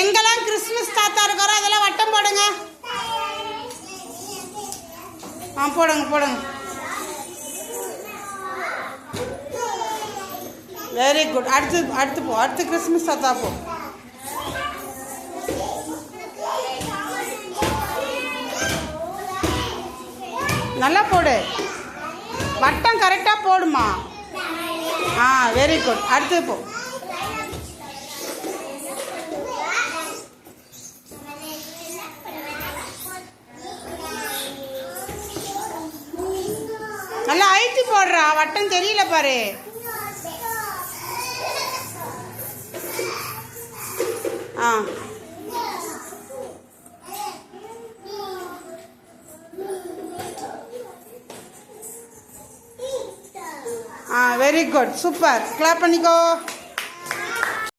எங்கெல்லாம் கிறிஸ்மஸ் தாத்தா இருக்கிறோம் அதெல்லாம் வட்டம் போடுங்க. ஆ போடுங்க போடுங்க. வெரி குட் அடுத்து அடுத்து போ. அடுத்து கிறிஸ்மஸ் தாத்தா போ. நல்லா போடு. வட்டம் கரெக்டாக போடுமா? ஆ வெரி குட் அடுத்து போ. நல்லா அழுத்தி போடுறா வட்டம் தெரியல பாரு. ஆ. ஆ வெரி குட் சூப்பர். கிளாப் பண்ணிக்கோ.